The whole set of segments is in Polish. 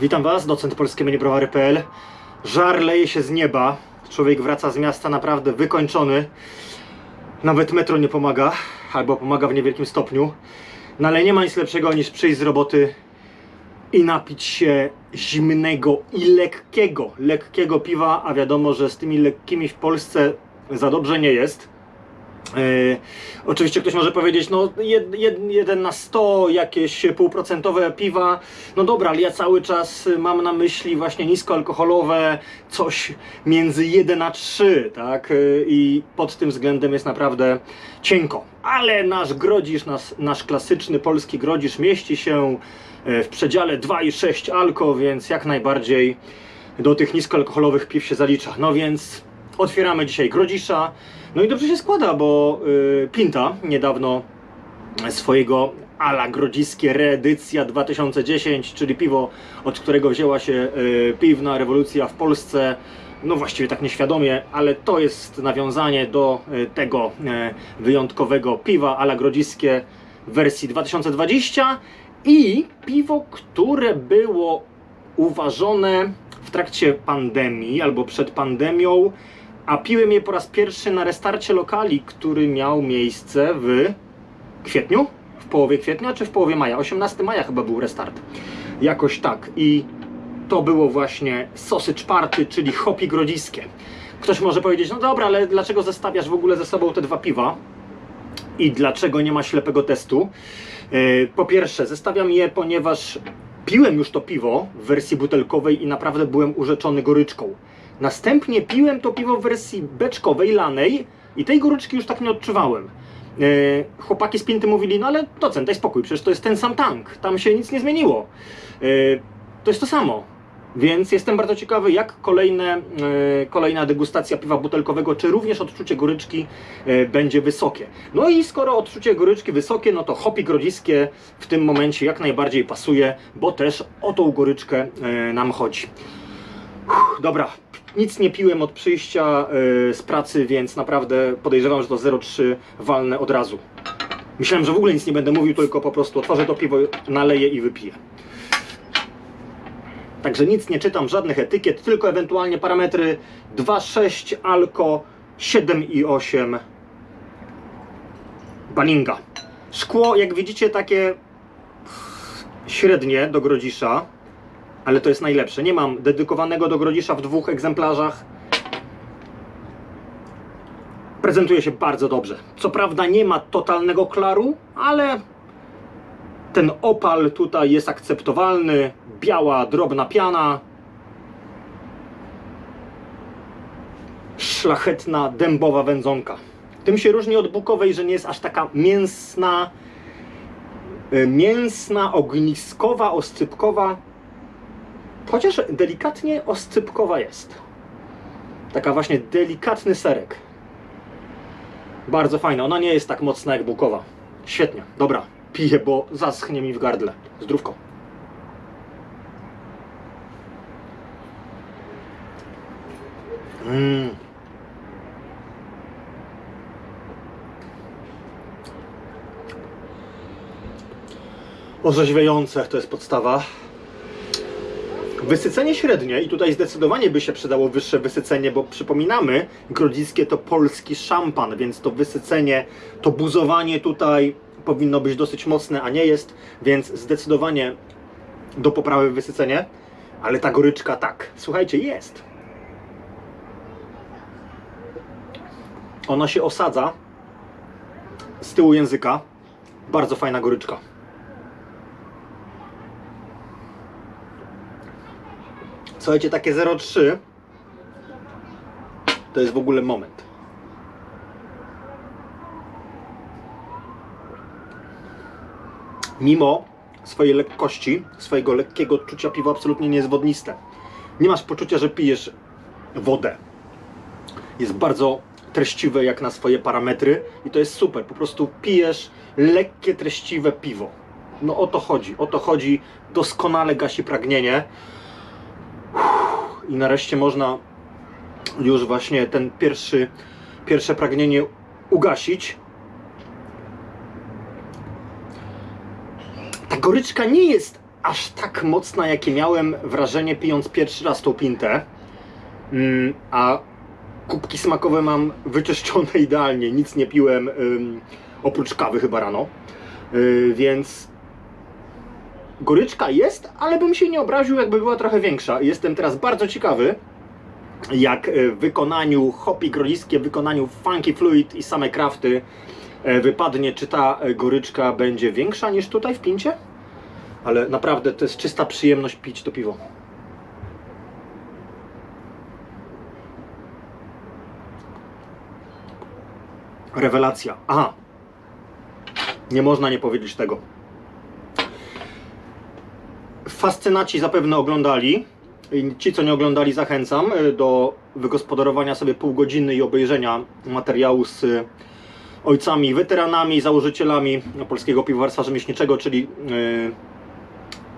Witam Was, docent polskiego minibrowary.pl. Żar leje się z nieba. Człowiek wraca z miasta naprawdę wykończony. Nawet metro nie pomaga, albo pomaga w niewielkim stopniu. No ale nie ma nic lepszego niż przyjść z roboty i napić się zimnego i lekkiego, lekkiego piwa, a wiadomo, że z tymi lekkimi w Polsce za dobrze nie jest. E, oczywiście ktoś może powiedzieć, no jed, jed, jeden na 100 jakieś półprocentowe piwa, no dobra, ale ja cały czas mam na myśli właśnie niskoalkoholowe, coś między 1 a 3, tak? Y, I pod tym względem jest naprawdę cienko. Ale nasz grodzisz, nasz, nasz klasyczny polski grodzisz mieści się e, w przedziale 2,6 alko, więc jak najbardziej do tych niskoalkoholowych piw się zalicza. No więc otwieramy dzisiaj grodzisza. No i dobrze się składa, bo y, Pinta niedawno swojego Ala Grodziskie Reedycja 2010, czyli piwo, od którego wzięła się y, piwna rewolucja w Polsce. No właściwie tak nieświadomie, ale to jest nawiązanie do y, tego wyjątkowego piwa Ala Grodziskie w wersji 2020 i piwo, które było uważone w trakcie pandemii albo przed pandemią, a piłem je po raz pierwszy na restarcie lokali, który miał miejsce w kwietniu, w połowie kwietnia czy w połowie maja. 18 maja chyba był restart. Jakoś tak. I to było właśnie sosy czwarty, czyli hopi grodziskie. Ktoś może powiedzieć, no dobra, ale dlaczego zestawiasz w ogóle ze sobą te dwa piwa? I dlaczego nie ma ślepego testu? E, Po pierwsze, zestawiam je, ponieważ piłem już to piwo w wersji butelkowej i naprawdę byłem urzeczony goryczką. Następnie piłem to piwo w wersji beczkowej, lanej i tej goryczki już tak nie odczuwałem. E, chłopaki z Pinty mówili, no ale docent, daj spokój, przecież to jest ten sam tank, tam się nic nie zmieniło. E, to jest to samo. Więc jestem bardzo ciekawy, jak kolejne, e, kolejna degustacja piwa butelkowego, czy również odczucie goryczki e, będzie wysokie. No i skoro odczucie goryczki wysokie, no to hopi grodziskie w tym momencie jak najbardziej pasuje, bo też o tą goryczkę e, nam chodzi. Uff, Dobra, nic nie piłem od przyjścia e, z pracy, więc naprawdę podejrzewam, że to 0,3 walnę od razu. Myślałem, że w ogóle nic nie będę mówił, tylko po prostu otworzę to piwo, naleję i wypiję. Także nic nie czytam, żadnych etykiet, tylko ewentualnie parametry 2,6 alko 7,8 balinga. Szkło, jak widzicie, takie średnie do grodzisza, ale to jest najlepsze. Nie mam dedykowanego do grodzisza w dwóch egzemplarzach. Prezentuje się bardzo dobrze. Co prawda nie ma totalnego klaru, ale ten opal tutaj jest akceptowalny. Biała, drobna piana. Szlachetna, dębowa wędzonka. Tym się różni od bukowej, że nie jest aż taka mięsna, y, mięsna, ogniskowa, oscypkowa. Chociaż delikatnie oscypkowa jest. Taka właśnie delikatny serek. Bardzo fajna. Ona nie jest tak mocna jak bukowa. Świetnie. Dobra, piję, bo zaschnie mi w gardle. Zdrówko. Mm. Orzeźwiające to jest podstawa. Wysycenie średnie i tutaj zdecydowanie by się przydało wyższe wysycenie, bo przypominamy, grodziskie to polski szampan, więc to wysycenie, to buzowanie tutaj powinno być dosyć mocne, a nie jest, więc zdecydowanie do poprawy wysycenie, ale ta goryczka tak, słuchajcie, jest. Ona się osadza z tyłu języka. Bardzo fajna goryczka. Słuchajcie, takie 0,3 to jest w ogóle moment. Mimo swojej lekkości, swojego lekkiego odczucia piwo absolutnie nie jest wodniste. Nie masz poczucia, że pijesz wodę. Jest bardzo treściwe jak na swoje parametry i to jest super. Po prostu pijesz lekkie, treściwe piwo. No o to chodzi. O to chodzi. Doskonale gasi pragnienie i nareszcie można już właśnie ten pierwszy, pierwsze pragnienie ugasić. Ta goryczka nie jest aż tak mocna, jakie miałem wrażenie pijąc pierwszy raz tą pintę. Mm, a kubki smakowe mam wyczyszczone idealnie, nic nie piłem oprócz kawy chyba rano. Yy, więc goryczka jest, ale bym się nie obraził, jakby była trochę większa. Jestem teraz bardzo ciekawy, jak y, w wykonaniu hopi grodziskie, w wykonaniu funky fluid i same krafty e, wypadnie, czy ta e, goryczka będzie większa niż tutaj w pincie? Ale naprawdę to jest czysta przyjemność pić to piwo. Rewelacja. Aha. Nie można nie powiedzieć tego. Fascynaci zapewne oglądali. Ci, co nie oglądali, zachęcam y, do wygospodarowania sobie pół godziny i obejrzenia materiału z y, ojcami, weteranami, założycielami polskiego piwowarstwa rzemieślniczego, czyli yy,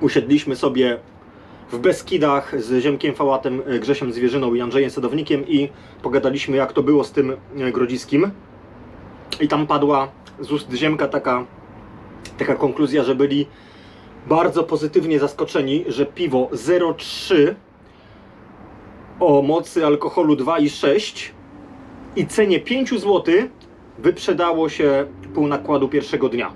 usiedliśmy sobie w Beskidach z Ziemkiem Fałatem, Grzesiem Zwierzyną i Andrzejem Sadownikiem i pogadaliśmy jak to było z tym grodziskim. I tam padła z ust Ziemka taka, taka konkluzja, że byli bardzo pozytywnie zaskoczeni, że piwo 0,3 o mocy alkoholu 2,6 i cenie 5 zł wyprzedało się pół nakładu pierwszego dnia.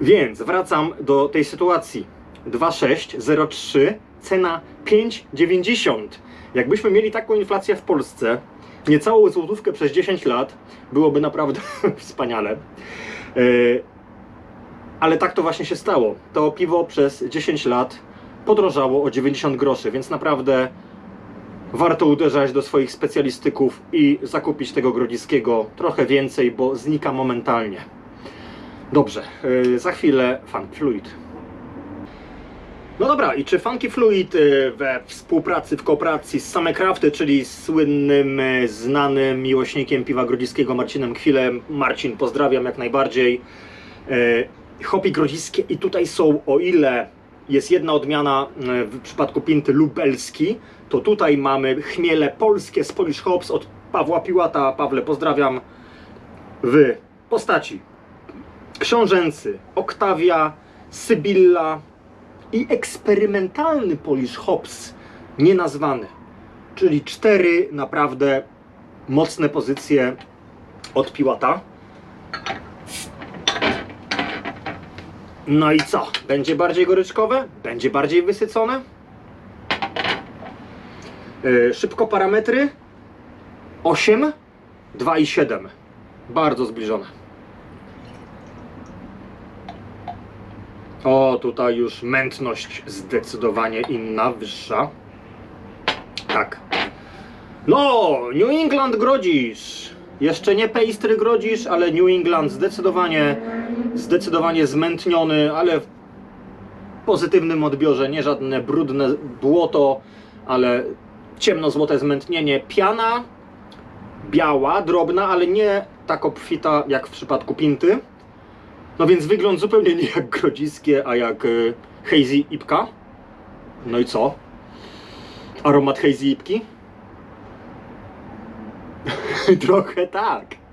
Więc wracam do tej sytuacji. 2,6, 0,3, cena 5,90. Jakbyśmy mieli taką inflację w Polsce, niecałą złotówkę przez 10 lat, byłoby naprawdę wspaniale. Yy, ale tak to właśnie się stało. To piwo przez 10 lat podrożało o 90 groszy, więc naprawdę warto uderzać do swoich specjalistyków i zakupić tego grodziskiego trochę więcej, bo znika momentalnie. Dobrze, yy, za chwilę Fun Fluid. No dobra, i czy Funky Fluid y, we współpracy, w kooperacji z Same Crafty, czyli słynnym, y, znanym miłośnikiem piwa grodziskiego Marcinem Kwilem. Marcin, pozdrawiam jak najbardziej. Y, Hopi grodziskie i tutaj są, o ile jest jedna odmiana y, w przypadku pinty lubelski, to tutaj mamy chmiele polskie z Polish Hops od Pawła Piłata. Pawle, pozdrawiam w postaci książęcy, Oktawia, Sybilla, i eksperymentalny Polish Hops nienazwany. Czyli cztery naprawdę mocne pozycje od Piłata. No i co? Będzie bardziej goryczkowe? Będzie bardziej wysycone? Yy, szybko parametry 8, 2 i 7. Bardzo zbliżone. O, tutaj już mętność zdecydowanie inna, wyższa. Tak. No, New England Grodzisz. Jeszcze nie pastry Grodzisz, ale New England zdecydowanie, zdecydowanie zmętniony, ale w pozytywnym odbiorze. Nie żadne brudne błoto, ale ciemno-złote zmętnienie. Piana biała, drobna, ale nie tak obfita jak w przypadku pinty. No więc wygląd zupełnie nie jak grodziskie, a jak y, hazy ipka. No i co? Aromat hazy ipki? Trochę tak.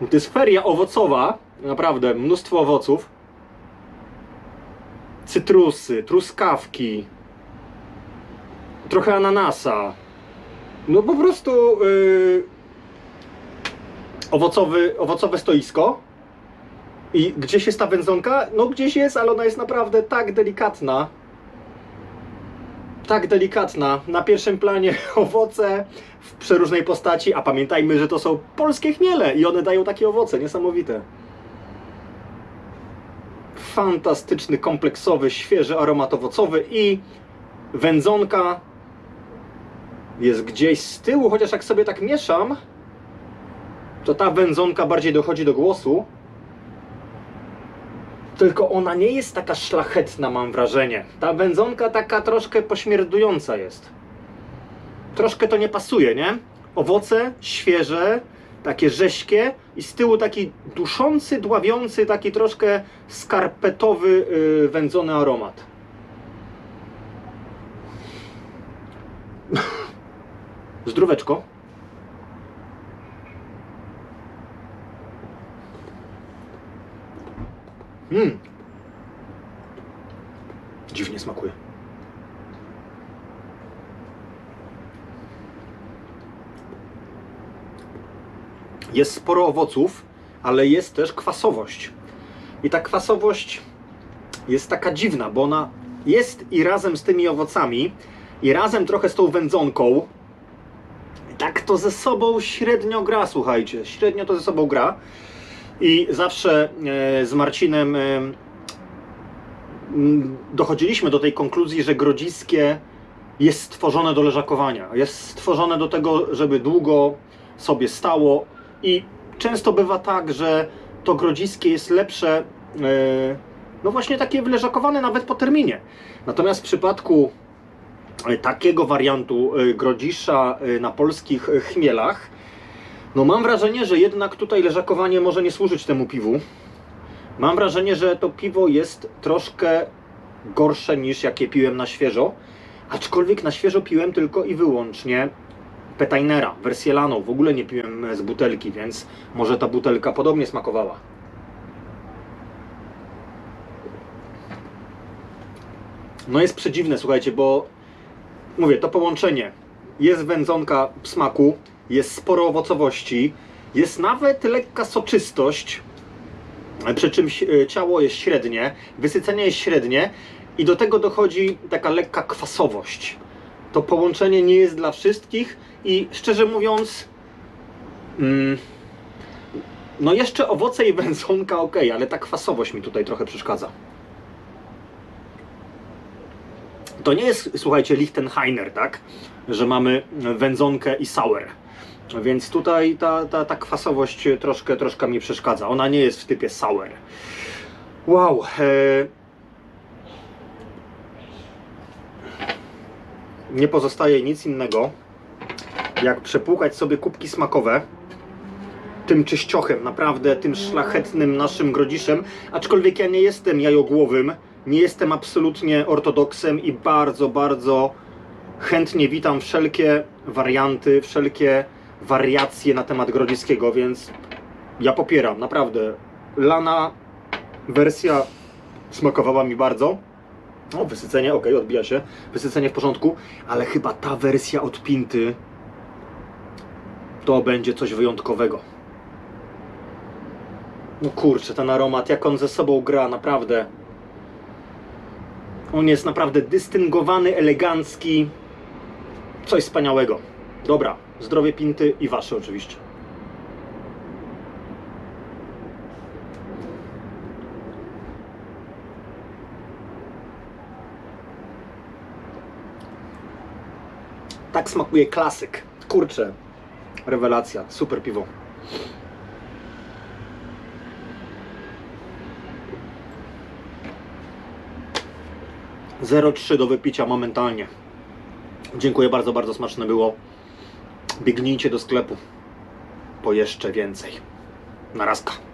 To jest feria owocowa, naprawdę mnóstwo owoców. Cytrusy, truskawki, trochę ananasa. No po prostu yy, owocowy, owocowe stoisko. I gdzieś jest ta wędzonka? No gdzieś jest, ale ona jest naprawdę tak delikatna. Tak delikatna. Na pierwszym planie owoce w przeróżnej postaci, a pamiętajmy, że to są polskie chmiele i one dają takie owoce, niesamowite. Fantastyczny, kompleksowy, świeży aromat owocowy i wędzonka jest gdzieś z tyłu, chociaż jak sobie tak mieszam, to ta wędzonka bardziej dochodzi do głosu. Tylko ona nie jest taka szlachetna, mam wrażenie. Ta wędzonka taka troszkę pośmierdująca jest. Troszkę to nie pasuje, nie? Owoce świeże, takie rześkie i z tyłu taki duszący, dławiący, taki troszkę skarpetowy, yy, wędzony aromat. Zdróweczko. Mm. smakuje. Jest sporo owoców, ale jest też kwasowość. I ta kwasowość jest taka dziwna, bo ona jest i razem z tymi owocami, i razem trochę z tą wędzonką. Tak to ze sobą średnio gra, słuchajcie. Średnio to ze sobą gra. I zawsze e, z Marcinem e, dochodziliśmy do tej konkluzji, że grodziskie jest stworzone do leżakowania. Jest stworzone do tego, żeby długo sobie stało i często bywa tak, że to grodziskie jest lepsze, e, no właśnie takie wyleżakowane nawet po terminie. Natomiast w przypadku takiego wariantu grodzisza na polskich chmielach, no mam wrażenie, że jednak tutaj leżakowanie może nie służyć temu piwu. Mam wrażenie, że to piwo jest troszkę gorsze niż jakie piłem na świeżo. Aczkolwiek na świeżo piłem tylko i wyłącznie Petainera, wersję laną. W ogóle nie piłem z butelki, więc może ta butelka podobnie smakowała. No jest przedziwne, słuchajcie, bo mówię, to połączenie. Jest wędzonka w smaku, jest sporo owocowości, jest nawet lekka soczystość, przy czym e, ciało jest średnie, wysycenie jest średnie i do tego dochodzi taka lekka kwasowość. To połączenie nie jest dla wszystkich i szczerze mówiąc, mm, no jeszcze owoce i wędzonka ok, ale ta kwasowość mi tutaj trochę przeszkadza. To nie jest, słuchajcie, Lichtenheiner, tak? Że mamy wędzonkę i sour. Więc tutaj ta, ta, ta kwasowość troszkę, troszkę mi przeszkadza. Ona nie jest w typie sour. Wow. E... Nie pozostaje nic innego, jak przepłukać sobie kubki smakowe tym czyściochem, naprawdę tym szlachetnym naszym grodziszem. Aczkolwiek ja nie jestem jajogłowym, nie jestem absolutnie ortodoksem i bardzo, bardzo chętnie witam wszelkie warianty, wszelkie wariacje na temat grodziskiego, więc ja popieram, naprawdę. Lana wersja smakowała mi bardzo. O, wysycenie, ok, odbija się. Wysycenie w porządku, ale chyba ta wersja od Pinty to będzie coś wyjątkowego. No kurczę, ten aromat, jak on ze sobą gra, naprawdę. On jest naprawdę dystyngowany, elegancki. Coś wspaniałego. Dobra, zdrowie Pinty i wasze oczywiście. Tak smakuje klasyk. Kurczę, rewelacja, super piwo. Zero trzy do wypicia momentalnie. Dziękuję bardzo, bardzo smaczne było. Biegnijcie do sklepu po jeszcze więcej. Narazka.